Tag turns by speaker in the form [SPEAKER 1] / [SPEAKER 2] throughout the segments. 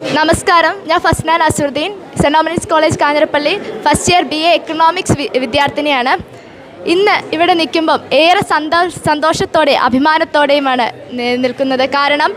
[SPEAKER 1] നമസ്കാരം. ഞാൻ Fasna Nasaruddin saint Dominic's college Kanjirappally first year B A economics വിദ്യാർത്ഥിനിയാണ്. ഇന്ന് ഇവിടെ നിൽക്കുമ്പം ഏറെ സന്തോ സന്തോഷത്തോടെ അഭിമാനത്തോടെയുമാണ് നിൽക്കുന്നത്. കാരണം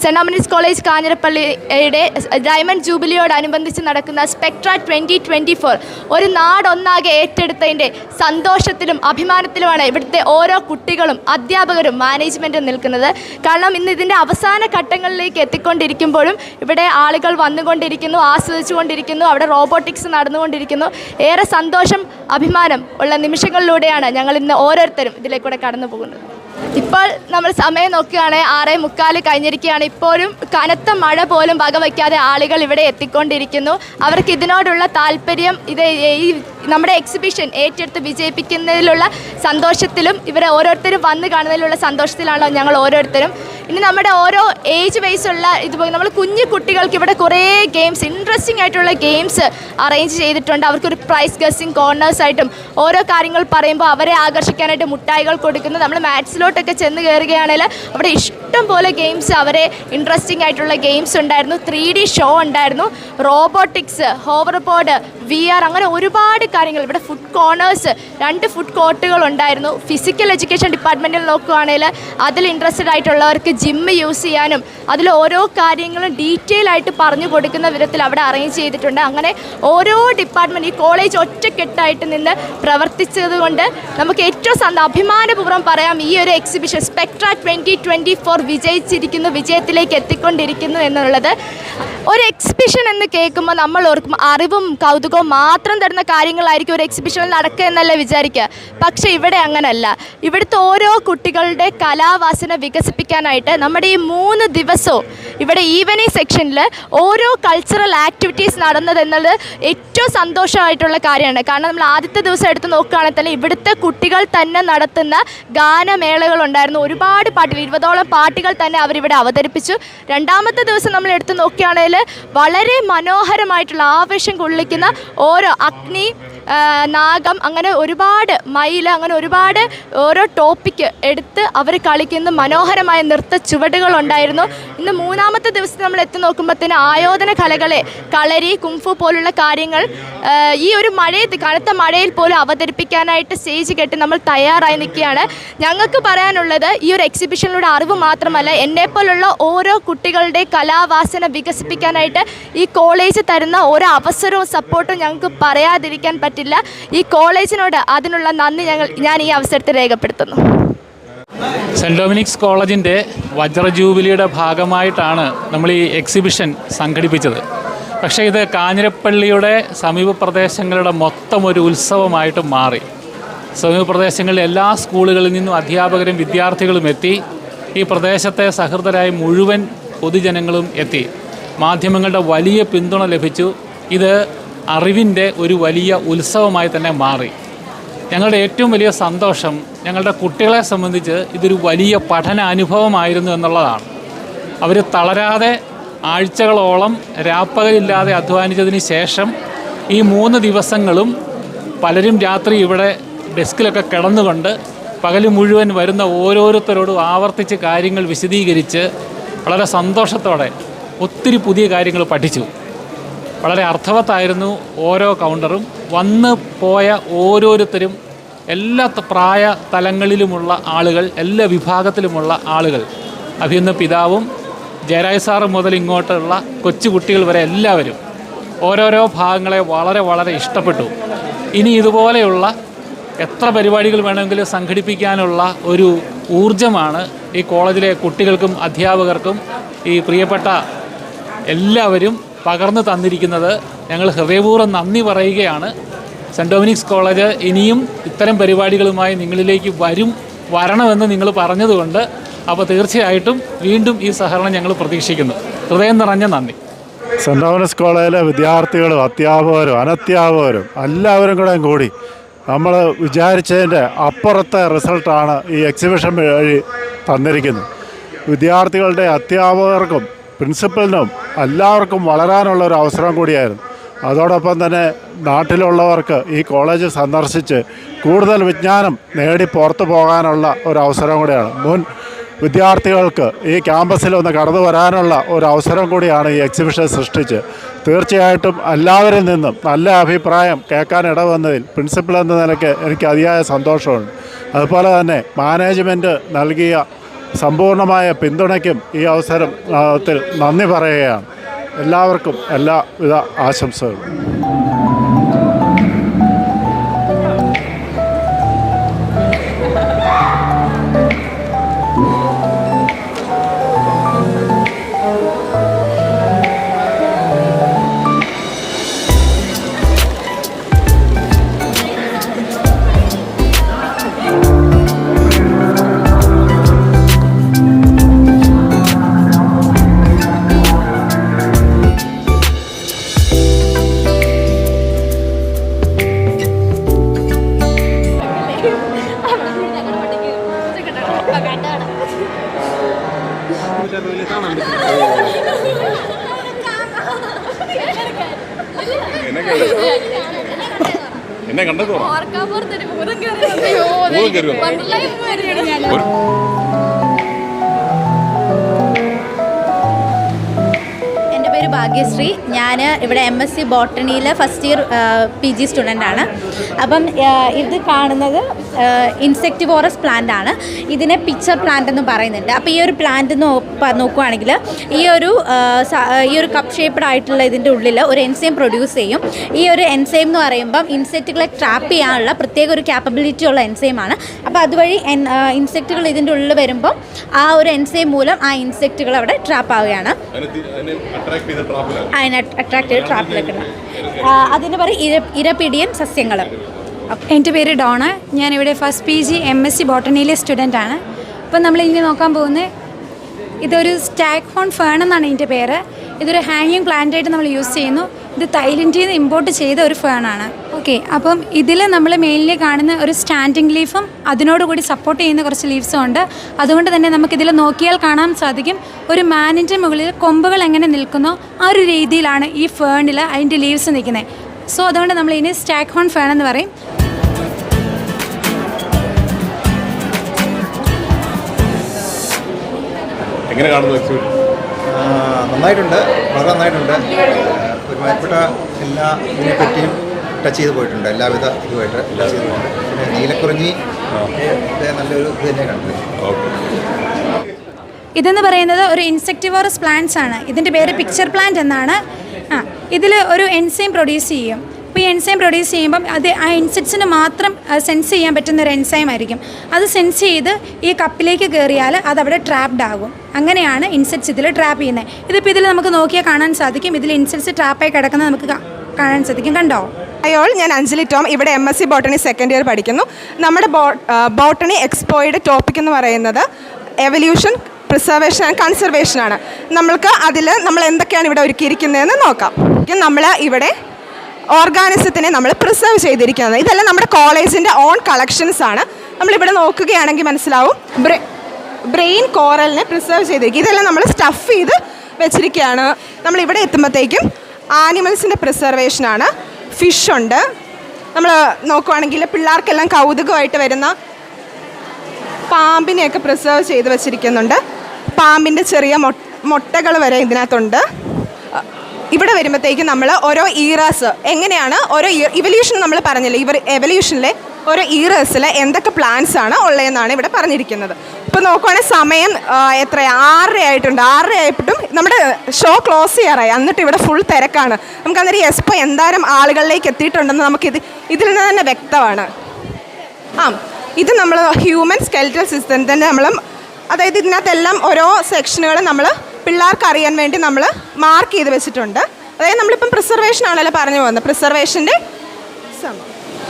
[SPEAKER 1] സെന്റ് ഡൊമിനിക്സ് കോളേജ് കാഞ്ഞിരപ്പള്ളിയുടെ ഡയമണ്ട് ജൂബിലിയോടനുബന്ധിച്ച് നടക്കുന്ന സ്പെക്ട്ര ട്വന്റി ട്വന്റി ഫോർ ഒരു നാടൊന്നാകെ ഏറ്റെടുത്തതിന്റെ സന്തോഷത്തിലും അഭിമാനത്തിലുമാണ് ഇവിടുത്തെ ഓരോ കുട്ടികളും അധ്യാപകരും മാനേജ്മെന്റും നിൽക്കുന്നത്. കാരണം ഇന്ന് ഇതിന്റെ അവസാന ഘട്ടങ്ങളിലേക്ക് എത്തിക്കൊണ്ടിരിക്കുമ്പോഴും ഇവിടെ ആളുകൾ വന്നുകൊണ്ടിരിക്കുന്നു ആസ്വദിച്ചുകൊണ്ടിരിക്കുന്നു അവിടെ റോബോട്ടിക്സ് നടന്നുകൊണ്ടിരിക്കുന്നു. ഏറെ സന്തോഷം അഭിമാനം ഉള്ള നിമിഷങ്ങളിലൂടെയാണ് ഞങ്ങൾ ഇന്ന് ഓരോരുത്തരും ഇതിലേക്കൂടെ കടന്നു പോകുന്നത് ഇപ്പോൾ നമ്മൾ സമയം നോക്കുകയാണെങ്കിൽ ആറേ മുക്കാൽ കഴിഞ്ഞിരിക്കുകയാണ്. ഇപ്പോഴും കനത്ത മഴ പോലും വകവയ്ക്കാതെ ആളുകൾ ഇവിടെ എത്തിക്കൊണ്ടിരിക്കുന്നു. അവർക്ക് ഇതിനോടുള്ള താല്പര്യം ഇത് ഈ നമ്മുടെ എക്സിബിഷൻ ഏറ്റെടുത്ത് വിജയിപ്പിക്കുന്നതിലുള്ള സന്തോഷത്തിലും ഇവരെ ഓരോരുത്തരും വന്ന് കാണുന്നതിലുള്ള സന്തോഷത്തിലാണല്ലോ ഞങ്ങൾ ഓരോരുത്തരും ഇനി നമ്മുടെ ഓരോ ഏജ് വൈസുള്ള ഇതുപോലെ നമ്മൾ കുഞ്ഞു കുട്ടികൾക്ക് ഇവിടെ കുറേ ഗെയിംസ് ഇൻട്രസ്റ്റിംഗ് ആയിട്ടുള്ള ഗെയിംസ് അറേഞ്ച് ചെയ്തിട്ടുണ്ട്. അവർക്കൊരു പ്രൈസ് ഗസ്സിങ് കോർണേഴ്സായിട്ടും ഓരോ കാര്യങ്ങൾ പറയുമ്പോൾ അവരെ ആകർഷിക്കാനായിട്ട് മുട്ടായികൾ കൊടുക്കുന്നു നമ്മൾ മാത്സിലോട്ടൊക്കെ ചെന്ന് കയറുകയാണെങ്കിൽ അവിടെ ഇഷ്ടം പോലെ ഗെയിംസ് അവരെ ഇൻട്രസ്റ്റിംഗ് ആയിട്ടുള്ള ഗെയിംസ് ഉണ്ടായിരുന്നു. ത്രീ ഡി ഷോ ഉണ്ടായിരുന്നു. Robotics hover board V R അങ്ങനെ ഒരുപാട് കാര്യങ്ങൾ. ഇവിടെ ഫുഡ് കോർണേഴ്സ് രണ്ട് ഫുഡ് കോർട്ടുകൾ ഉണ്ടായിരുന്നു. ഫിസിക്കൽ എഡ്യൂക്കേഷൻ ഡിപ്പാർട്ട്മെന്റിൽ നോക്കുകയാണെങ്കിൽ അതിൽ ഇൻട്രസ്റ്റഡ് ആയിട്ടുള്ളവർക്ക് ജിമ്മ് യൂസ് ചെയ്യാനും അതിൽ ഓരോ കാര്യങ്ങളും ഡീറ്റെയിൽ ആയിട്ട് പറഞ്ഞു കൊടുക്കുന്ന വിധത്തിൽ അവിടെ അറേഞ്ച് ചെയ്തിട്ടുണ്ട്. അങ്ങനെ ഓരോ ഡിപ്പാർട്ട്മെന്റ് ഈ കോളേജ് ഒറ്റക്കെട്ടായിട്ട് നിന്ന് പ്രവർത്തിച്ചത് കൊണ്ട് നമുക്ക് ഏറ്റവും സന്ത അഭിമാനപൂർവം പറയാം ഈ ഒരു exhibition Spectra twenty twenty four വിജയിച്ചിരിക്കുന്നു വിജയത്തിലേക്ക് എത്തിക്കൊണ്ടിരിക്കുന്നു എന്നുള്ളത്. ഒരു എക്സിബിഷൻ എന്ന് കേൾക്കുമ്പോൾ നമ്മൾ ഓർക്കും അറിവും കൗതുകവും മാത്രം തരുന്ന കാര്യങ്ങളായിരിക്കും ഒരു എക്സിബിഷനിൽ നടക്കുക എന്നല്ല വിചാരിക്കുക. പക്ഷേ ഇവിടെ അങ്ങനല്ല. ഇവിടുത്തെ ഓരോ കുട്ടികളുടെ കലാവാസന വികസിപ്പിക്കാനായിട്ട് നമ്മുടെ ഈ മൂന്ന് ദിവസവും ഇവിടെ ഈവനിങ് സെക്ഷനിൽ ഓരോ കൾച്ചറൽ ആക്ടിവിറ്റീസ് നടന്നത് എന്നത് ഏറ്റവും സന്തോഷമായിട്ടുള്ള കാര്യമാണ്. കാരണം നമ്മൾ ആദ്യത്തെ ദിവസം എടുത്ത് നോക്കുകയാണെങ്കിൽ തന്നെ ഇവിടുത്തെ കുട്ടികൾ തന്നെ നടത്തുന്ന ഗാനമേളകൾ ഉണ്ടായിരുന്നു ഒരുപാട് പാട്ടുകൾ ഇരുപതോളം പാട്ടുകൾ തന്നെ അവരിവിടെ അവതരിപ്പിച്ചു. രണ്ടാമത്തെ ദിവസം നമ്മൾ എടുത്ത് നോക്കുകയാണെങ്കിൽ വളരെ മനോഹരമായിട്ടുള്ള ആവേശം കൊള്ളിക്കുന്ന ഓരോ അഗ്നി നാഗം അങ്ങനെ ഒരുപാട് മയിൽ അങ്ങനെ ഒരുപാട് ഓരോ ടോപ്പിക്ക് എടുത്ത് അവർ കളിക്കുന്ന മനോഹരമായ നൃത്ത ചുവടുകളുണ്ടായിരുന്നു ഇന്ന് മൂന്നാമത്തെ ദിവസം നമ്മൾ എത്തി നോക്കുമ്പോഴത്തേന് ആയോധന കലകളെ കളരി കുംഫു പോലുള്ള കാര്യങ്ങൾ ഈ ഒരു മഴയത്ത് കനത്ത മഴയിൽ പോലും അവതരിപ്പിക്കാനായിട്ട് സ്റ്റേജ് കെട്ടി നമ്മൾ തയ്യാറായി നിൽക്കുകയാണ്. ഞങ്ങൾക്ക് പറയാനുള്ളത് ഈ ഒരു എക്സിബിഷനിലൂടെ അറിവ് മാത്രമല്ല എന്നെപ്പോലുള്ള ഓരോ കുട്ടികളുടെ കലാവാസന വികസിപ്പിക്കാനായിട്ട് ഈ കോളേജ് തരുന്ന ഓരോ അവസരവും സപ്പോർട്ടും ഞങ്ങൾക്ക് പറയാതിരിക്കാൻ പറ്റില്ല. ഈ കോളേജിനോട് അതിനുള്ള നന്ദി ഞങ്ങൾ ഞാൻ ഈ അവസരത്തിൽ രേഖപ്പെടുത്തുന്നു.
[SPEAKER 2] സെന്റ് ഡൊമിനിക്സ് കോളേജിന്റെ വജ്ര ജൂബിലിയുടെ ഭാഗമായിട്ടാണ് നമ്മൾ ഈ എക്സിബിഷൻ സംഘടിപ്പിച്ചത്. പക്ഷേ ഇത് കാഞ്ഞിരപ്പള്ളിയുടെ സമീപ പ്രദേശങ്ങളുടെ മൊത്തം ഒരു ഉത്സവമായിട്ട് മാറി. സമീപ പ്രദേശങ്ങളിലെ എല്ലാ സ്കൂളുകളിൽ നിന്നും അധ്യാപകരും വിദ്യാർത്ഥികളും എത്തി. ഈ പ്രദേശത്തെ സഹൃദരായ മുഴുവൻ പൊതുജനങ്ങളും എത്തി. മാധ്യമങ്ങളുടെ വലിയ പിന്തുണ ലഭിച്ചു. ഇത് അറിവിന്റെ ഒരു വലിയ ഉത്സവമായി തന്നെ മാറി. ഞങ്ങളുടെ ഏറ്റവും വലിയ സന്തോഷം ഞങ്ങളുടെ കുട്ടികളെ സംബന്ധിച്ച് ഇതൊരു വലിയ പഠന അനുഭവമായിരുന്നു എന്നുള്ളതാണ്. അവർ തളരാതെ ആഴ്ചകളോളം രാപ്പകലില്ലാതെ അധ്വാനിച്ചതിന് ശേഷം ഈ മൂന്ന് ദിവസങ്ങളും പലരും രാത്രി ഇവിടെ ഡെസ്കിലൊക്കെ കിടന്നുകൊണ്ട് പകൽ മുഴുവൻ വരുന്ന ഓരോരുത്തരോടും ആവർത്തിച്ച് കാര്യങ്ങൾ വിശദീകരിച്ച് വളരെ സന്തോഷത്തോടെ ഒത്തിരി പുതിയ കാര്യങ്ങൾ പഠിച്ചു. വളരെ അർത്ഥവത്തായിരുന്നു ഓരോ കൗണ്ടറും. വന്ന് പോയ ഓരോരുത്തരും എല്ലാ പ്രായ തലങ്ങളിലുമുള്ള ആളുകൾ എല്ലാ വിഭാഗത്തിലുമുള്ള ആളുകൾ. അഭിന്ന് പിതാവും ജയരാജ് സാറ് മുതൽ ഇങ്ങോട്ടുള്ള കൊച്ചുകുട്ടികൾ വരെ എല്ലാവരും ഓരോരോ ഭാഗങ്ങളെ വളരെ വളരെ ഇഷ്ടപ്പെട്ടു. ഇനി ഇതുപോലെയുള്ള എത്ര പരിപാടികൾ വേണമെങ്കിലും സംഘടിപ്പിക്കാനുള്ള ഒരു ഊർജമാണ് ഈ കോളേജിലെ കുട്ടികൾക്കും അധ്യാപകർക്കും ഈ പ്രിയപ്പെട്ട എല്ലാവരും പകർന്നു തന്നിരിക്കുന്നത് ഞങ്ങൾ ഹൃദയപൂർവം നന്ദി പറയുകയാണ്. സെന്റ് ഡൊമിനിക്സ് കോളേജ് ഇനിയും ഇത്തരം പരിപാടികളുമായി നിങ്ങളിലേക്ക് വരും വരണമെന്ന് നിങ്ങൾ പറഞ്ഞതുകൊണ്ട് അപ്പോൾ തീർച്ചയായിട്ടും വീണ്ടും ഈ സഹകരണം ഞങ്ങൾ പ്രതീക്ഷിക്കുന്നു. ഹൃദയം നിറഞ്ഞ നന്ദി.
[SPEAKER 3] സെന്റ് തോമസ് കോളേജിലെ വിദ്യാർത്ഥികളും അധ്യാപകരും അനധ്യാപകരും എല്ലാവരും കൂടെ കൂടി നമ്മൾ വിചാരിച്ചതിന്റെ അപ്പുറത്തെ റിസൾട്ടാണ് ഈ എക്സിബിഷൻ വഴി തന്നിരിക്കുന്നത്. വിദ്യാർത്ഥികളുടെ അധ്യാപകർക്കും പ്രിൻസിപ്പലിനും എല്ലാവർക്കും വളരാനുള്ള ഒരു അവസരം കൂടിയായിരുന്നു. അതോടൊപ്പം തന്നെ നാട്ടിലുള്ളവർക്ക് ഈ കോളേജ് സന്ദർശിച്ച് കൂടുതൽ വിജ്ഞാനം നേടി പുറത്തു പോകാനുള്ള ഒരു അവസരം കൂടിയാണ്. മുൻ വിദ്യാർത്ഥികൾക്ക് ഈ ക്യാമ്പസിൽ ഒന്ന് കടന്നു വരാനുള്ള ഒരു അവസരം കൂടിയാണ് ഈ എക്സിബിഷൻ സൃഷ്ടിച്ച്. തീർച്ചയായിട്ടും എല്ലാവരിൽ നിന്നും നല്ല അഭിപ്രായം കേൾക്കാൻ ഇടവന്നതിൽ പ്രിൻസിപ്പൽ എന്ന നിലയ്ക്ക് എനിക്ക് അതിയായ സന്തോഷമുണ്ട്. അതുപോലെ തന്നെ മാനേജ്മെന്റ് നൽകിയ സമ്പൂർണമായ പിന്തുണയ്ക്കും ഈ അവസരത്തിൽ നന്ദി പറയുകയാണ്. എല്ലാവർക്കും എല്ലാവിധ ആശംസകളും.
[SPEAKER 4] എന്നെ കണ്ടതോ
[SPEAKER 5] എന്റെ പേര് ഭാഗ്യശ്രീ. ഞാൻ ഇവിടെ M S C ബോട്ടണിയിലെ first year P G student ആണ്. അപ്പം ഇത് കാണുന്നത് ഇൻസെക്ടിവോറസ് പ്ലാന്റ് ആണ്. ഇതിനെ പിക്ചർ പ്ലാന്റ് എന്ന് പറയുന്നുണ്ട്. അപ്പോൾ ഈ ഒരു പ്ലാന്റ് നോക്കുകയാണെങ്കിൽ ഈ ഒരു ഈ ഒരു കപ്പ് ഷേപ്പ്ഡ് ആയിട്ടുള്ള ഇതിന്റെ ഉള്ളിൽ ഒരു എൻസൈം പ്രൊഡ്യൂസ് ചെയ്യും. ഈ ഒരു എൻസൈം എന്ന് പറയുമ്പം ഇൻസെക്റ്റുകളെ ട്രാപ്പ് ചെയ്യാനുള്ള പ്രത്യേക ഒരു ക്യാപ്പബിലിറ്റി ഉള്ള എൻസൈമാണ് അപ്പോൾ അതുവഴി ഇൻസെക്റ്റുകൾ ഇതിന്റെ ഉള്ളിൽ വരുമ്പം ആ ഒരു എൻസൈം മൂലം ആ ഇൻസെക്റ്റുകൾ അവിടെ ട്രാപ്പ് ആവുകയാണ്.
[SPEAKER 4] അതിനെ
[SPEAKER 5] അട്രാക്ട് ചെയ്ത് ട്രാപ്പിലേക്കണം അതിന് പറയും ഇര ഇരപിടിയൻ സസ്യങ്ങൾ
[SPEAKER 6] എന്റെ പേര് ഡോണ. ഞാനിവിടെ first P G M S C ബോട്ടണിയിലെ student ആണ്. അപ്പം നമ്മൾ ഇനി നോക്കാൻ പോകുന്നത് ഇതൊരു സ്റ്റാക്ക് ഹോൺ ഫേൺ എന്നാണ് ഇതിന്റെ പേര്. ഇതൊരു ഹാങ്ങിങ് പ്ലാന്റ് ആയിട്ട് നമ്മൾ യൂസ് ചെയ്യുന്നു. ഇത് തൈലൻഡിൽ നിന്ന് ഇമ്പോർട്ട് ചെയ്ത ഒരു ഫേണാണ് ഓക്കെ അപ്പം ഇതിൽ നമ്മൾ മെയിൻലി കാണുന്ന ഒരു സ്റ്റാൻഡിങ് ലീഫും അതിനോടുകൂടി സപ്പോർട്ട് ചെയ്യുന്ന കുറച്ച് ലീവ്സും ഉണ്ട്. അതുകൊണ്ട് തന്നെ നമുക്കിതിൽ നോക്കിയാൽ കാണാൻ സാധിക്കും. ഒരു മാനിന്റെ മുകളിൽ കൊമ്പുകൾ എങ്ങനെ നിൽക്കുന്നോ ആ ഒരു രീതിയിലാണ് ഈ ഫേണിൽ അതിന്റെ ലീവ്സ് നിൽക്കുന്നത്. സോ അതുകൊണ്ട് നമ്മൾ ഇനി സ്റ്റാക്ക് ഹോൺ ഫേൺ എന്ന് പറയും.
[SPEAKER 4] എങ്ങനെ കാണുന്നു എക്സിബിഷൻ
[SPEAKER 7] നന്നായിട്ടുണ്ട്. വളരെ നന്നായിട്ടുണ്ട്. ഒരുമാതിരിപ്പെട്ട എല്ലാ ഇതിനെപ്പറ്റിയും ടച്ച് ചെയ്ത് പോയിട്ടുണ്ട്. എല്ലാവിധ ഇതുമായിട്ട് ടച്ച് ചെയ്ത് പോയിട്ടുണ്ട്. പിന്നെ നീലക്കുറിഞ്ഞി നല്ലൊരു ഇത് തന്നെ കണ്ടത്
[SPEAKER 4] ഓക്കെ.
[SPEAKER 6] ഇതെന്ന് പറയുന്നത് ഒരു ഇൻസെക്ടിവോറസ് പ്ലാന്റ്സ് ആണ്. ഇതിന്റെ പേര് പിക്ചർ പ്ലാന്റ് എന്നാണ്. ആ ഇതിൽ ഒരു എൻസൈം പ്രൊഡ്യൂസ് ചെയ്യും. അപ്പോൾ ഈ എൻസൈം പ്രൊഡ്യൂസ് ചെയ്യുമ്പം അത് ആ ഇൻസെക്ട്സിന് മാത്രം സെൻസ് ചെയ്യാൻ പറ്റുന്ന ഒരു എൻസൈം ആയിരിക്കും. അത് സെൻസ് ചെയ്ത് ഈ കപ്പിലേക്ക് കയറിയാൽ അത് അവിടെ ട്രാപ്ഡ് ആകും. അങ്ങനെയാണ് ഇൻസെക്ട്സ് ഇതിൽ ട്രാപ്പ് ചെയ്യുന്നത്. ഇതിപ്പോൾ ഇതിൽ നമുക്ക് നോക്കിയാൽ കാണാൻ സാധിക്കും. ഇതിൽ ഇൻസെക്ട്സ് ട്രാപ്പായി കിടക്കുന്നത് നമുക്ക് കാണാൻ സാധിക്കും. കണ്ടോ?
[SPEAKER 8] അയോൾ ഞാൻ അഞ്ജലി ടോം. ഇവിടെ M S C botany second year പഠിക്കുന്നു. നമ്മുടെ ബോട്ടണി എക്സ്പോയുടെ ടോപ്പിക് എന്ന് പറയുന്നത് എവല്യൂഷൻ പ്രിസർവേഷൻ ആൻഡ് കൺസർവേഷൻ ആണ്. നമ്മൾക്ക് അതിൽ നമ്മൾ എന്തൊക്കെയാണ് ഇവിടെ ഒരുക്കിയിരിക്കുന്നതെന്ന് നോക്കാം. നമ്മൾ ഇവിടെ ഓർഗാനിസത്തിനെ നമ്മൾ പ്രിസർവ് ചെയ്തിരിക്കുന്നത്. ഇതെല്ലാം നമ്മുടെ കോളേജിന്റെ ഓൺ കളക്ഷൻസ് ആണ്. നമ്മളിവിടെ നോക്കുകയാണെങ്കിൽ മനസ്സിലാവും. ബ്രെ ബ്രെയിൻ കോറലിനെ പ്രിസർവ് ചെയ്തിരിക്കും ഇതെല്ലാം നമ്മൾ സ്റ്റഫ് ചെയ്ത് വെച്ചിരിക്കുകയാണ്. നമ്മളിവിടെ എത്തുമ്പോഴത്തേക്കും ആനിമൽസിന്റെ പ്രിസർവേഷനാണ് ഫിഷ് ഉണ്ട്. നമ്മൾ നോക്കുവാണെങ്കിൽ പിള്ളേർക്കെല്ലാം കൗതുകമായിട്ട് വരുന്ന പാമ്പിനെയൊക്കെ പ്രിസർവ് ചെയ്ത് വെച്ചിരിക്കുന്നുണ്ട്. പാമ്പിന്റെ ചെറിയ മുട്ടകൾ വരെ ഇതിനകത്തുണ്ട്. ഇവിടെ വരുമ്പോഴത്തേക്കും നമ്മൾ ഓരോ ഈറാസ് എങ്ങനെയാണ് ഓരോ ഇവല്യൂഷൻ നമ്മൾ പറഞ്ഞില്ലേ? ഇവർ എവല്യൂഷനിലെ ഓരോ ഈറേഴ്സിൽ എന്തൊക്കെ പ്ലാൻസ് ആണ് ഉള്ളതെന്നാണ് ഇവിടെ പറഞ്ഞിരിക്കുന്നത്. ഇപ്പോൾ നോക്കുവാണെങ്കിൽ സമയം എത്ര? ആറര ആയിട്ടുണ്ട്. ആറര ആയിട്ടും നമ്മുടെ ഷോ ക്ലോസ് ചെയ്യാറായി. എന്നിട്ട് ഇവിടെ ഫുൾ തിരക്കാണ്. നമുക്ക് അന്നേരം എസ്പോ എന്തായാലും ആളുകളിലേക്ക് എത്തിയിട്ടുണ്ടെന്ന് നമുക്കിത് ഇതിൽ നിന്ന് തന്നെ വ്യക്തമാണ്. ആ ഇത് നമ്മൾ ഹ്യൂമൻ സ്കെൽറ്റൽ തന്നെ നമ്മൾ അതായത് ഇതിനകത്തെല്ലാം ഓരോ സെക്ഷനുകൾ നമ്മൾ പിള്ളേർക്ക് അറിയാൻ വേണ്ടി നമ്മൾ മാർക്ക് ചെയ്ത് വെച്ചിട്ടുണ്ട്. അതായത് നമ്മളിപ്പം പ്രിസർവേഷൻ ആണല്ലോ പറഞ്ഞു പോകുന്നത്. പ്രിസർവേഷന്റെ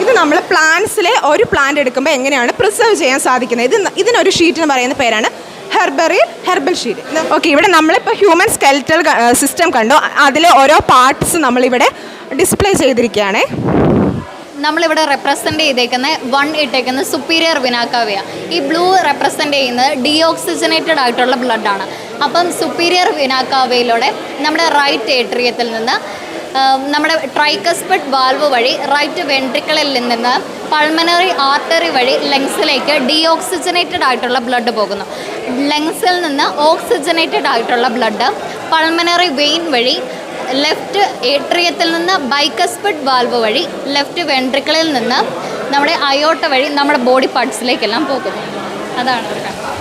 [SPEAKER 8] ഇത് നമ്മൾ പ്ലാന്റ്സിലെ ഒരു പ്ലാന്റ് എടുക്കുമ്പോൾ എങ്ങനെയാണ് പ്രിസർവ് ചെയ്യാൻ സാധിക്കുന്നത്? ഇത് ഇതിനൊരു ഇതിനൊരു ഷീറ്റിന് പറയുന്ന പേരാണ് ഹെർബറി ഹെർബൽ ഷീറ്റ് ഓക്കെ ഇവിടെ നമ്മളിപ്പോൾ ഹ്യൂമൻ സ്കെൽറ്റൽ സിസ്റ്റം കണ്ടു. അതിലെ ഓരോ പാർട്സ് നമ്മളിവിടെ ഡിസ്പ്ലേ ചെയ്തിരിക്കുകയാണേ.
[SPEAKER 9] നമ്മളിവിടെ റെപ്രസെന്റ് ചെയ്തേക്കുന്ന വൺ ഇട്ടേക്കുന്ന സുപ്പീരിയർ വിനാക്കാവിയ. ഈ ബ്ലൂ റെപ്രസെന്റ് ചെയ്യുന്നത് ഡീഓക്സിജനേറ്റഡ് ആയിട്ടുള്ള ബ്ലഡാണ് അപ്പം സുപ്പീരിയർ വിനാക്കാവയിലൂടെ നമ്മുടെ റൈറ്റ് ഏട്രിയത്തിൽ നിന്ന് നമ്മുടെ ട്രൈക്കസ്പെഡ് വാൽവ് വഴി റൈറ്റ് വെൻട്രിക്കിളിൽ നിന്ന് പൾമനറി ആർട്ടറി വഴി ലങ്സിലേക്ക് ഡീഓക്സിജനേറ്റഡ് ആയിട്ടുള്ള ബ്ലഡ് പോകുന്നു. ലങ്സിൽ നിന്ന് ഓക്സിജനേറ്റഡ് ആയിട്ടുള്ള ബ്ലഡ് പൾമനറി വെയിൻ വഴി ലെഫ്റ്റ് ഏട്രിയത്തിൽ നിന്ന് ബൈക്കസ്പിഡ് വാൽവ് വഴി ലെഫ്റ്റ് വെൻട്രിക്കിളിൽ നിന്ന് നമ്മുടെ അയോട്ട വഴി നമ്മുടെ ബോഡി പാർട്സിലേക്കെല്ലാം പോകുന്നു. അതാണ്.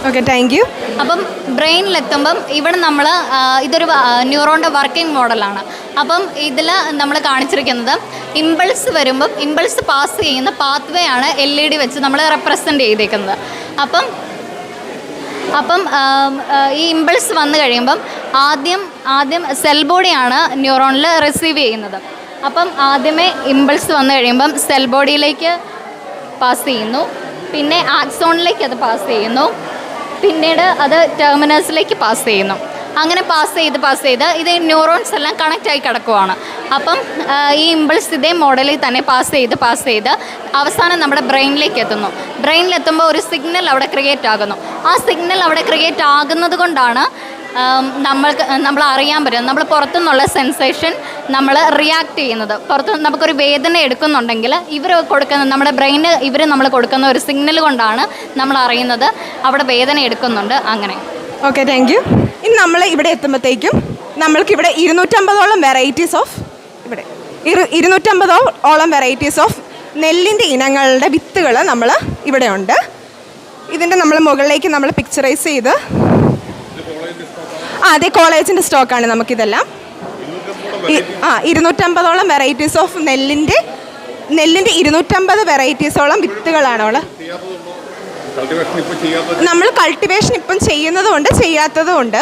[SPEAKER 8] ഓക്കെ താങ്ക് യു
[SPEAKER 9] അപ്പം ബ്രെയിനിലെത്തുമ്പം ഇവിടെ നമ്മൾ ഇതൊരു ന്യൂറോണിന്റെ വർക്കിംഗ് മോഡലാണ്. അപ്പം ഇതിൽ നമ്മൾ കാണിച്ചിരിക്കുന്നത് ഇമ്പൾസ് വരുമ്പം ഇമ്പൾസ് പാസ് ചെയ്യുന്ന പാത്വേ ആണ് എൽ ഇ ഡി വെച്ച് നമ്മൾ റെപ്രസെന്റ് ചെയ്തേക്കുന്നത്. അപ്പം അപ്പം ഈ ഇമ്പൾസ് വന്നു കഴിയുമ്പം ആദ്യം ആദ്യം സെൽ ബോഡിയാണ് ന്യൂറോണിൽ റിസീവ് ചെയ്യുന്നത്. അപ്പം ആദ്യമേ ഇമ്പൾസ് വന്നു കഴിയുമ്പം സെൽ ബോഡിയിലേക്ക് പാസ് ചെയ്യുന്നു. പിന്നെ ആക്സോണിലേക്ക് അത് പാസ് ചെയ്യുന്നു. പിന്നീട് അത് ടെർമിനൽസിലേക്ക് പാസ് ചെയ്യുന്നു. അങ്ങനെ പാസ് ചെയ്ത് പാസ് ചെയ്ത് ഇത് ന്യൂറോൺസ് എല്ലാം കണക്റ്റ് ആയി കിടക്കുവാണ്. അപ്പം ഈ ഇമ്പിൾസ് ഇതേ മോഡലിൽ തന്നെ പാസ് ചെയ്ത് പാസ് ചെയ്ത് അവസാനം നമ്മുടെ ബ്രെയിനിലേക്ക് എത്തുന്നു. ബ്രെയിനിലെത്തുമ്പോൾ ഒരു സിഗ്നൽ അവിടെ ക്രിയേറ്റ് ആകുന്നു. ആ സിഗ്നൽ അവിടെ ക്രിയേറ്റ് ആകുന്നത് കൊണ്ടാണ് നമ്മൾക്ക് നമ്മൾ അറിയാൻ പറ്റും. നമ്മൾ പുറത്തുനിന്നുള്ള സെൻസേഷൻ നമ്മൾ റിയാക്ട് ചെയ്യുന്നത്. പുറത്ത് നമുക്കൊരു വേദന എടുക്കുന്നുണ്ടെങ്കിൽ ഇവർ കൊടുക്കുന്ന നമ്മുടെ ബ്രെയിന് ഇവർ നമ്മൾ കൊടുക്കുന്ന ഒരു സിഗ്നൽ കൊണ്ടാണ് നമ്മൾ അറിയുന്നത്. അവിടെ വേദന എടുക്കുന്നുണ്ട് അങ്ങനെ.
[SPEAKER 8] ഓക്കെ താങ്ക് ഇനി നമ്മൾ ഇവിടെ എത്തുമ്പോഴത്തേക്കും നമ്മൾക്ക് ഇവിടെ ഇരുന്നൂറ്റമ്പതോളം വെറൈറ്റീസ് ഓഫ് ഇവിടെ ഇരു ഇരുന്നൂറ്റമ്പതോ ഓളം വെറൈറ്റീസ് ഓഫ് നെല്ലിന്റെ ഇനങ്ങളുടെ വിത്തുകൾ നമ്മൾ ഇവിടെ ഉണ്ട് ഇതിന്റെ നമ്മൾ മുകളിലേക്ക് നമ്മൾ പിക്ചറൈസ് ചെയ്ത് ആ അതെ കോളേജിന്റെ സ്റ്റോക്കാണ് നമുക്കിതെല്ലാം. ആ ഇരുന്നൂറ്റമ്പതോളം വെറൈറ്റീസ് ഓഫ് നെല്ലിന്റെ നെല്ലിന്റെ ഇരുന്നൂറ്റമ്പത് വെറൈറ്റീസോളം വിത്തുകളാണ് നമ്മൾ കൾട്ടിവേഷൻ ഇപ്പം ചെയ്യുന്നതുകൊണ്ട് ചെയ്യാത്തതുകൊണ്ട്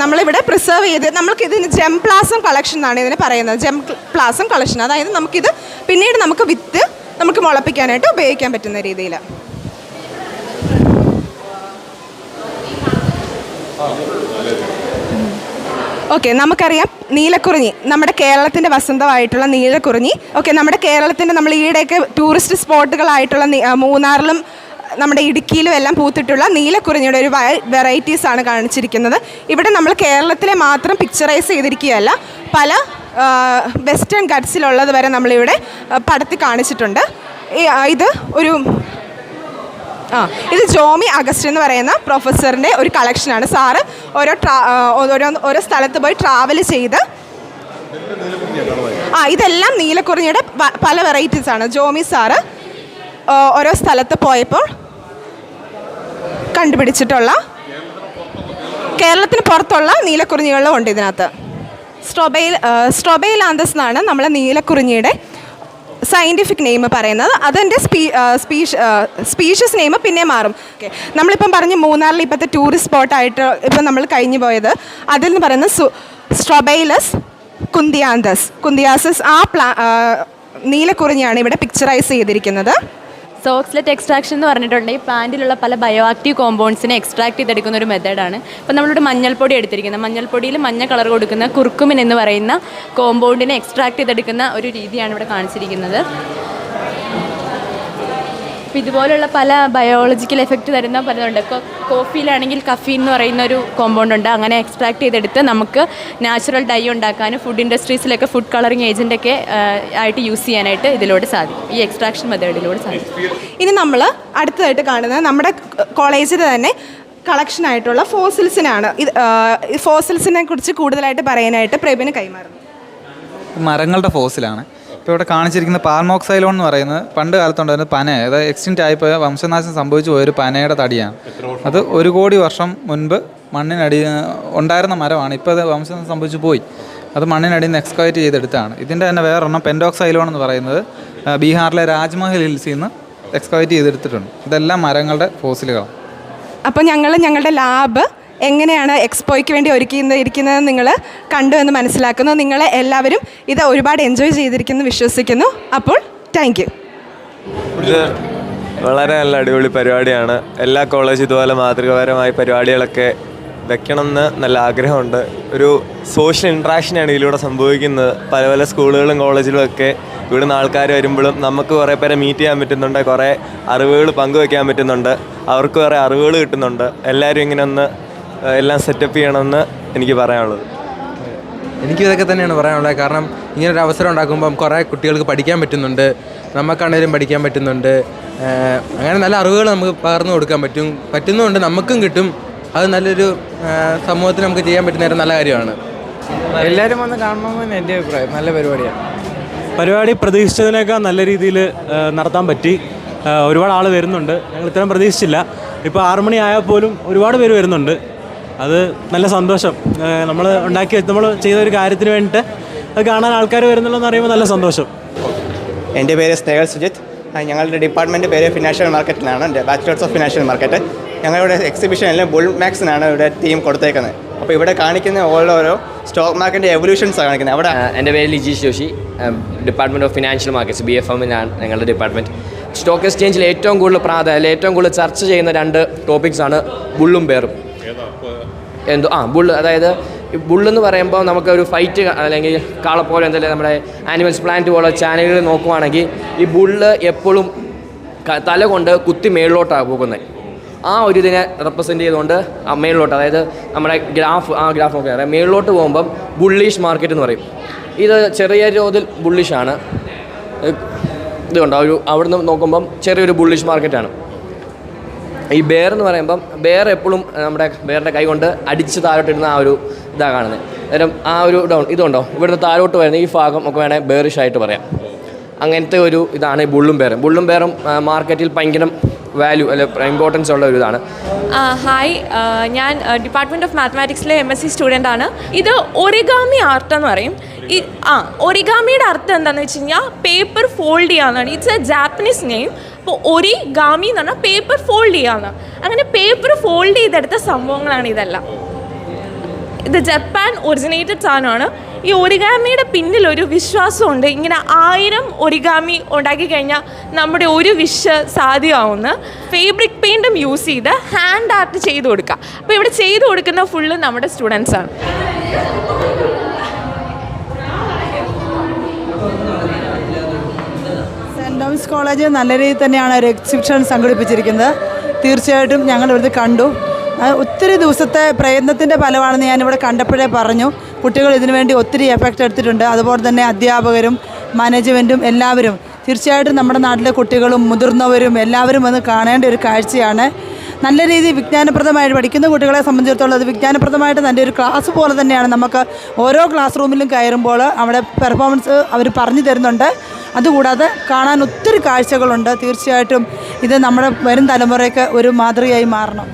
[SPEAKER 8] നമ്മളിവിടെ പ്രിസർവ് ചെയ്ത് നമുക്ക് ഇതിന് ജെം പ്ലാസം കളക്ഷൻ എന്നാണ് ഇതിന് പറയുന്നത്. ജെം പ്ലാസം കളക്ഷൻ അതായത് നമുക്കിത് പിന്നീട് നമുക്ക് വിത്ത് നമുക്ക് മുളപ്പിക്കാനായിട്ട് ഉപയോഗിക്കാൻ പറ്റുന്ന രീതിയിൽ. ഓക്കെ നമുക്കറിയാം നീലക്കുറിഞ്ഞി നമ്മുടെ കേരളത്തിന്റെ വസന്തമായിട്ടുള്ള നീലക്കുറിഞ്ഞി. ഓക്കെ നമ്മുടെ കേരളത്തിന്റെ നമ്മൾ ഈയിടെയൊക്കെ ടൂറിസ്റ്റ് സ്പോട്ടുകളായിട്ടുള്ള മൂന്നാറിലും നമ്മുടെ ഇടുക്കിയിലും എല്ലാം പൂത്തിട്ടുള്ള നീലക്കുറിഞ്ഞിയുടെ ഒരു വെറൈറ്റീസ് ആണ് കാണിച്ചിരിക്കുന്നത്. ഇവിടെ നമ്മൾ കേരളത്തിലെ മാത്രം പിക്ചറൈസ് ചെയ്തിരിക്കുകയല്ല പല വെസ്റ്റേൺ ഗഡ്സിലുള്ളത് വരെ നമ്മളിവിടെ പടത്തി കാണിച്ചിട്ടുണ്ട്. ഇത് ഒരു ആ ഇത് ജോമി അഗസ്റ്റ് എന്ന് പറയുന്ന പ്രൊഫസറിന്റെ ഒരു കളക്ഷനാണ് സാറ് ഓരോ ട്രാ ഓരോ ഓരോ സ്ഥലത്ത് പോയി ട്രാവൽ ചെയ്ത് ആ ഇതെല്ലാം നീലക്കുറിഞ്ഞിയുടെ പല വെറൈറ്റീസ് ആണ്. ജോമി സാറ് ഓരോ സ്ഥലത്ത് പോയപ്പോൾ കണ്ടുപിടിച്ചിട്ടുള്ള കേരളത്തിന് പുറത്തുള്ള നീലക്കുറിഞ്ഞികളും ഉണ്ട് ഇതിനകത്ത്. സ്ട്രോബെയിൽ സ്ട്രോബെയിൽ ആന്തസ് എന്നാണ് നമ്മളെ നീലക്കുറിഞ്ഞിയുടെ സയന്റിഫിക് നെയിം പറയുന്നത്. അതിന്റെ സ്പീ സ്പീഷ് സ്പീഷ്യസ് നെയിം പിന്നെ മാറും. ഓക്കെ നമ്മളിപ്പം പറഞ്ഞ് മൂന്നാറിൽ ഇപ്പോഴത്തെ ടൂറിസ്റ്റ് സ്പോട്ടായിട്ട് ഇപ്പം നമ്മൾ കഴിഞ്ഞു പോയത്. അതിൽ നിന്ന് പറയുന്നത് സു സ്ട്രോബെയിലസ് കുന്തിയാന്തസ്. കുന്തിയാസസ് ആ പ്ലാ നീലക്കുറിഞ്ഞാണ് ഇവിടെ പിക്ചറൈസ് ചെയ്തിരിക്കുന്നത്.
[SPEAKER 10] സോക്സ്ലെറ്റ് എക്സ്ട്രാക്ഷൻ എന്ന് പറഞ്ഞിട്ടുണ്ട്. ഈ പ്ലാന്റിലുള്ള പല ബയോ ആക്റ്റീവ് കോമ്പൗണ്ട്സിനെ എക്സ്ട്രാക്ട് ചെയ്തെടുക്കുന്ന ഒരു മെത്തേഡാണ് ഇപ്പം നമ്മളിവിടെ മഞ്ഞൾപ്പൊടി എടുത്തിരിക്കുന്നത്. മഞ്ഞൾപ്പൊടിയിൽ മഞ്ഞ കളർ കൊടുക്കുന്ന കുർക്കുമിൻ എന്ന് പറയുന്ന കോമ്പൗണ്ടിനെ എക്സ്ട്രാക്ട് ചെയ്തെടുക്കുന്ന ഒരു രീതിയാണ് ഇവിടെ കാണിച്ചിരിക്കുന്നത്. അപ്പോൾ ഇതുപോലുള്ള പല ബയോളജിക്കൽ എഫക്റ്റ് തരുന്ന പലതുണ്ട്. ഇപ്പോൾ കോഫിയിലാണെങ്കിൽ കഫീൻ എന്ന് പറയുന്ന ഒരു കോമ്പൗണ്ട് ഉണ്ട്. അങ്ങനെ എക്സ്ട്രാക്ട് ചെയ്തെടുത്ത് നമുക്ക് നാച്ചുറൽ ഡൈ ഉണ്ടാക്കാനും ഫുഡ് ഇൻഡസ്ട്രീസിലൊക്കെ ഫുഡ് കളറിങ് ഏജന്റൊക്കെ ആയിട്ട് യൂസ് ചെയ്യാനായിട്ട് ഇതിലൂടെ സാധിക്കും. ഈ എക്സ്ട്രാക്ഷൻ മെത്തേഡിലൂടെ സാധിക്കും.
[SPEAKER 8] ഇനി നമ്മൾ അടുത്തതായിട്ട് കാണുന്നത് നമ്മുടെ കോളേജിൽ തന്നെ കളക്ഷൻ ആയിട്ടുള്ള ഫോസിൽസിനാണ് ഇത് ഫോസിൽസിനെ കുറിച്ച് കൂടുതലായിട്ട് പറയാനായിട്ട് പ്രേബിന് കൈമാറുന്നത്
[SPEAKER 11] മരങ്ങളുടെ ഫോസിലാണ് ഇപ്പോൾ ഇവിടെ കാണിച്ചിരിക്കുന്ന പാൽമോക്സൈലോൺ എന്ന് പറയുന്നത് പണ്ട് കാലത്തുണ്ടായിരുന്ന പന അതായത് എക്സ്റ്റിന്റ് ആയിപ്പോയ വംശനാശം സംഭവിച്ചു പോയൊരു പനയുടെ തടിയാണ്. അത് ഒരു കോടി വർഷം മുൻപ് മണ്ണിനടി ഉണ്ടായിരുന്ന മരമാണ്. ഇപ്പോൾ അത് വംശനാശം സംഭവിച്ചു പോയി. അത് മണ്ണിനടിയിൽ നിന്ന് എക്സ്കവേറ്റ് ചെയ്തെടുത്താണ്. ഇതിന്റെ തന്നെ വേറൊരെണ്ണം പെൻഡോക്സൈലോൺ എന്ന് പറയുന്നത് ബീഹാറിലെ രാജ്മഹൽ ഹിൽസിൽ നിന്ന് എക്സ്കവേറ്റ് ചെയ്തെടുത്തിട്ടുണ്ട്. ഇതെല്ലാം മരങ്ങളുടെ ഫോസിലുകളാണ്
[SPEAKER 8] അപ്പോൾ ഞങ്ങൾ ഞങ്ങളുടെ ലാബ് എങ്ങനെയാണ് എക്സ്പോയ്ക്ക് വേണ്ടി ഒരുക്കിയിരുന്ന ഇരിക്കുന്നത് നിങ്ങൾ കണ്ടു എന്ന് മനസ്സിലാക്കുന്നു. നിങ്ങൾ എല്ലാവരും ഇത് ഒരുപാട് എൻജോയ് ചെയ്തിരിക്കുന്നു വിശ്വസിക്കുന്നു. അപ്പോൾ താങ്ക് യു
[SPEAKER 12] വളരെ നല്ല അടിപൊളി പരിപാടിയാണ്. എല്ലാ കോളേജ് ഇതുപോലെ മാതൃകാപരമായ പരിപാടികളൊക്കെ വെക്കണമെന്ന് നല്ല ആഗ്രഹമുണ്ട്. ഒരു സോഷ്യൽ ഇൻട്രാക്ഷനാണ് ഇതിലൂടെ സംഭവിക്കുന്നത്. പല പല സ്കൂളുകളും കോളേജിലും ഒക്കെ ഇവിടുന്ന് ആൾക്കാർ വരുമ്പോഴും നമുക്ക് കുറേ പേരെ മീറ്റ് ചെയ്യാൻ പറ്റുന്നുണ്ട്. കുറേ അറിവുകൾ പങ്കുവെക്കാൻ പറ്റുന്നുണ്ട്. അവർക്ക് കുറേ അറിവുകൾ കിട്ടുന്നുണ്ട്. എല്ലാവരും ഇങ്ങനെ ഒന്ന് എല്ലാം സെറ്റപ്പ് ചെയ്യണമെന്ന് എനിക്ക് പറയാനുള്ളത്.
[SPEAKER 13] എനിക്കും ഇതൊക്കെ തന്നെയാണ് പറയാനുള്ളത്. കാരണം ഇങ്ങനെ ഒരു അവസരം ഉണ്ടാക്കുമ്പം കുറേ കുട്ടികൾക്ക് പഠിക്കാൻ പറ്റുന്നുണ്ട്. നമുക്കാണേലും പഠിക്കാൻ പറ്റുന്നുണ്ട്. അങ്ങനെ നല്ല അറിവുകൾ നമുക്ക് പകർന്നു കൊടുക്കാൻ പറ്റും. പറ്റുന്നതുകൊണ്ട് നമുക്കും കിട്ടും. അത് നല്ലൊരു സമൂഹത്തിന് നമുക്ക് ചെയ്യാൻ പറ്റുന്ന ഒരു നല്ല കാര്യമാണ്.
[SPEAKER 11] എല്ലാവരും വന്ന് കാണണമെന്ന് എന്റെ അഭിപ്രായം. നല്ല പരിപാടിയാണ്.
[SPEAKER 14] പരിപാടി പ്രതീക്ഷിച്ചതിനേക്കാൾ നല്ല രീതിയിൽ നടത്താൻ പറ്റി. ഒരുപാട് ആൾ വരുന്നുണ്ട്. ഞങ്ങൾ ഇത്രയും പ്രതീക്ഷിച്ചില്ല. ഇപ്പോൾ ആറുമണി ആയാൽ പോലും ഒരുപാട് പേര് വരുന്നുണ്ട്. അത് നല്ല സന്തോഷം. നമ്മൾ ഉണ്ടാക്കി നമ്മൾ ചെയ്ത ഒരു കാര്യത്തിന് വേണ്ടിയിട്ട് അത് കാണാൻ ആൾക്കാർ വരുന്നുള്ളതെന്ന് അറിയുമ്പോൾ നല്ല സന്തോഷം.
[SPEAKER 11] എന്റെ പേര് സ്നേഹൽ സുജിത്. ഞങ്ങളുടെ ഡിപ്പാർട്ട്മെന്റ് പേര് ഫിനാൻഷ്യൽ മാർക്കറ്റിലാണ്. എന്റെ ബാച്ചിലേഴ്സ് ഓഫ് ഫിനാൻഷ്യൽ മാർക്കറ്റ്. ഞങ്ങളുടെ എക്സിബിഷനിൽ ബുൾ മാക്സിനാണ് ഇവിടെ ടീം കൊടുത്തേക്കുന്നത്. അപ്പോൾ ഇവിടെ കാണിക്കുന്ന ഓരോരോ സ്റ്റോക്ക് മാർക്കറ്റിന്റെ എവല്യൂഷൻസ് കാണിക്കുന്നത്. അവിടെ
[SPEAKER 15] എന്റെ പേര് Lijeesh Joshi. Department of financial markets B F എമ്മിലാണ് ഞങ്ങളുടെ ഡിപ്പാർട്ട്മെന്റ് സ്റ്റോക്ക് എക്സ്ചേഞ്ചിൽ ഏറ്റവും കൂടുതൽ പ്രാധാന്യം ഏറ്റവും കൂടുതൽ ചർച്ച ചെയ്യുന്ന രണ്ട് ടോപ്പിക്സാണ് ബുള്ളും ബെയറും എന്തോ ആ ബുള്ള് അതായത് ബുള്ളെന്ന് പറയുമ്പോൾ നമുക്കൊരു ഫൈറ്റ് അല്ലെങ്കിൽ കാളപ്പോലെ എന്തെങ്കിലും നമ്മുടെ ആനിമൽസ് പ്ലാന്റ് പോലെ ചാനലുകൾ നോക്കുവാണെങ്കിൽ ഈ ബുള്ള് എപ്പോഴും തല കൊണ്ട് കുത്തി മേളിലോട്ടാണ് പോകുന്നത് ആ ഒരു ഇതിനെ റെപ്രസെന്റ് ചെയ്തുകൊണ്ട് ആ മേളിലോട്ട് അതായത് നമ്മുടെ ഗ്രാഫ് ആ ഗ്രാഫ് നോക്കി അറിയാം മേളിലോട്ട് പോകുമ്പം ബുള്ളീഷ് മാർക്കറ്റ് എന്ന് പറയും. ഇത് ചെറിയ തോതിൽ ബുള്ളിഷാണ് ഇത് കണ്ടോ ഒരു അവിടുന്ന് നോക്കുമ്പം ചെറിയൊരു ബുള്ളിഷ് മാർക്കറ്റാണ് ഈ ബെയർ എന്ന് പറയുമ്പം ബെയർ എപ്പോഴും നമ്മുടെ ബെയറിന്റെ കൈ കൊണ്ട് അടിച്ച് താഴോട്ടിടുന്ന ആ ഒരു ഇതാണ് കാണുന്നത് അന്നേരം ആ ഒരു ഡൗൺ ഇതുണ്ടോ? ഇവിടുന്ന് താഴോട്ട് വരുന്ന ഈ ഭാഗം ഒക്കെ വേണേൽ ബെയറിഷ് ആയിട്ട് പറയാം. അങ്ങനത്തെ ഒരു ഇതാണ് ഈ ബുള്ളും ബെയറും ബുള്ളും ബെയറും മാർക്കറ്റിൽ ഭയങ്കര വാല്യൂ അല്ലെ ഇമ്പോർട്ടൻസ് ഉള്ള ഒരു ഇതാണ്.
[SPEAKER 16] ഹായ് ഞാൻ ഡിപ്പാർട്ട്മെന്റ് ഓഫ് മാത്തമാറ്റിക്സിലെ എം എസ് സി സ്റ്റുഡന്റ് ആണ്. ഇത് ഒറിഗാമി ആർട്ട് എന്ന് പറയും. ഈ ആ ഒറിഗാമിയുടെ അർത്ഥം എന്താണെന്ന് വെച്ച് കഴിഞ്ഞാൽ പേപ്പർ ഫോൾഡ് ചെയ്യാന്നാണ്. ഇറ്റ്സ് എ ജാപ്പനീസ് നെയിം അപ്പോൾ ഗാമി എന്ന് പറഞ്ഞാൽ പേപ്പർ ഫോൾഡ് ചെയ്യാന്ന്. അങ്ങനെ പേപ്പർ ഫോൾഡ് ചെയ്തെടുത്ത സംഭവങ്ങളാണ് ഇതെല്ലാം. ഇത് ജപ്പാൻ ഒറിജിനേറ്റഡ് സാധനമാണ്. ഈ ഒറിഗാമിയുടെ പിന്നിൽ ഒരു വിശ്വാസമുണ്ട്. ഇങ്ങനെ ആയിരം ഒറിഗാമി ഉണ്ടാക്കി കഴിഞ്ഞാൽ നമ്മുടെ ഒരു വിഷ് സാധ്യമാവുന്ന. ഫേബ്രിക് പെയിന്റും യൂസ് ചെയ്ത് ഹാൻഡ് ആർട്ട് ചെയ്ത് കൊടുക്കുക. അപ്പോൾ ഇവിടെ ചെയ്ത് കൊടുക്കുന്ന ഫുള്ള് നമ്മുടെ സ്റ്റുഡൻസ്
[SPEAKER 17] കോളേജ് നല്ല രീതിയിൽ തന്നെയാണ് ഒരു എക്സിബിഷൻ സംഘടിപ്പിച്ചിരിക്കുന്നത്. തീർച്ചയായിട്ടും ഞങ്ങൾ ഇവിടുത്തെ കണ്ടു. ഒത്തിരി ദിവസത്തെ പ്രയത്നത്തിന്റെ ഫലമാണെന്ന് ഞാനിവിടെ കണ്ടപ്പോഴേ പറഞ്ഞു. കുട്ടികൾ ഇതിനുവേണ്ടി ഒത്തിരി എഫക്റ്റ് എടുത്തിട്ടുണ്ട്. അതുപോലെ തന്നെ അധ്യാപകരും മാനേജ്മെന്റും എല്ലാവരും. തീർച്ചയായിട്ടും നമ്മുടെ നാട്ടിലെ കുട്ടികളും മുതിർന്നവരും എല്ലാവരും വന്ന് കാണേണ്ട ഒരു കാഴ്ചയാണ്. നല്ല രീതിയിൽ വിജ്ഞാനപ്രദമായിട്ട് പഠിക്കുന്ന കുട്ടികളെ സംബന്ധിച്ചിടത്തോളം അത് വിജ്ഞാനപ്രദമായിട്ട് നല്ല ഒരു ക്ലാസ് പോലെ തന്നെയാണ് നമുക്ക് ഓരോ ക്ലാസ് റൂമിലും കയറുമ്പോൾ അവിടെ പെർഫോമൻസ് അവർ പറഞ്ഞു തരുന്നുണ്ട്. അതുകൂടാതെ കാണാൻ ഒത്തിരി കാഴ്ചകളുണ്ട്. തീർച്ചയായിട്ടും ഇത് നമ്മുടെ വരും തലമുറയ്ക്ക് ഒരു മാതൃകയായി മാറണം.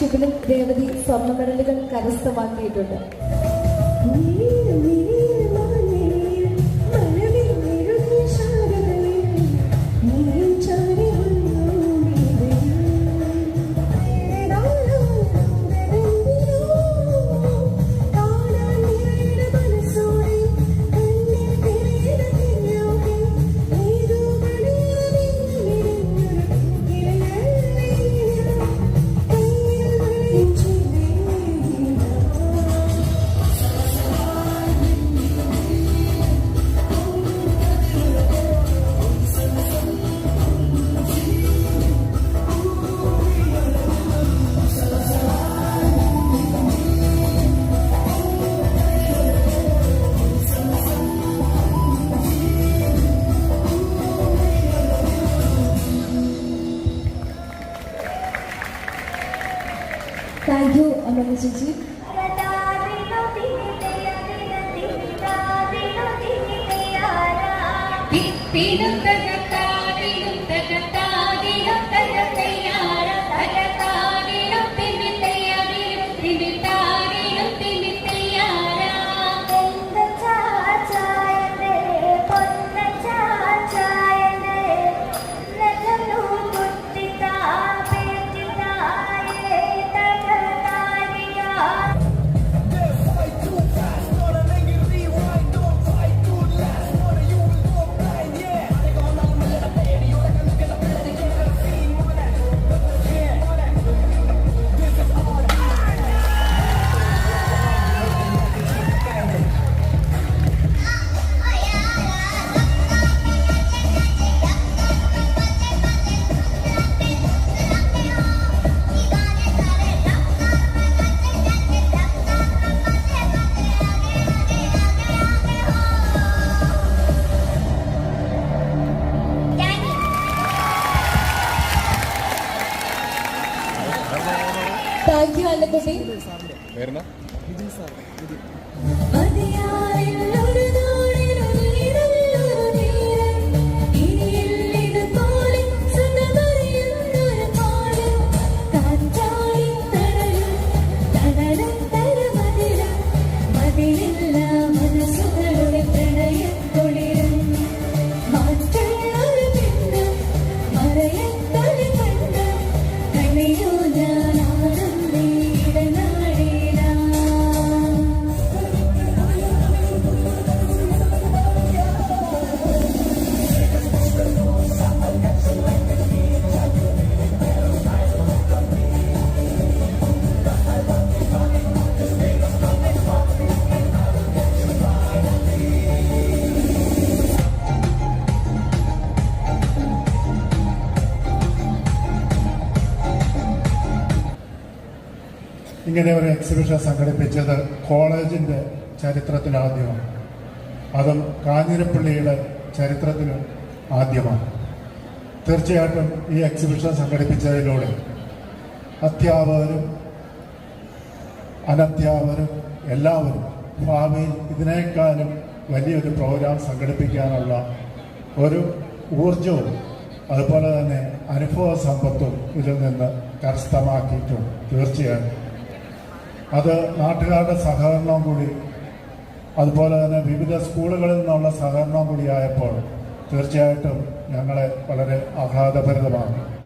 [SPEAKER 16] ചാമ്പ്യൻഷിപ്പിലും രേവതി സ്വർണ മെഡലുകൾ കരസ്ഥമാക്കിയിട്ടുണ്ട്.
[SPEAKER 17] അനുപമ ചേച്ചി താങ്ക്
[SPEAKER 3] ഇങ്ങനെ ഒരു എക്സിബിഷൻ സംഘടിപ്പിച്ചത് കോളേജിന്റെ ചരിത്രത്തിലാദ്യമാണ് അതും കാഞ്ഞിരപ്പള്ളിയുടെ ചരിത്രത്തിന് ആദ്യമാണ്. തീർച്ചയായിട്ടും ഈ എക്സിബിഷൻ സംഘടിപ്പിച്ചതിലൂടെ അധ്യാപകരും അനധ്യാപകരും എല്ലാവരും ഭാവിയിൽ ഇതിനേക്കാളും വലിയൊരു പ്രോഗ്രാം സംഘടിപ്പിക്കാനുള്ള ഒരു ഊർജവും അതുപോലെ തന്നെ അനുഭവ സമ്പത്തും ഇതിൽ നിന്ന് കരസ്ഥമാക്കിയിട്ടുണ്ട്. തീർച്ചയായും അത് നാട്ടുകാരുടെ സഹകരണവും കൂടി അതുപോലെ തന്നെ വിവിധ സ്കൂളുകളിൽ നിന്നുള്ള സഹകരണവും കൂടിയായപ്പോൾ തീർച്ചയായിട്ടും ഞങ്ങളെ വളരെ ആഹ്ലാദഭരിതമാണ്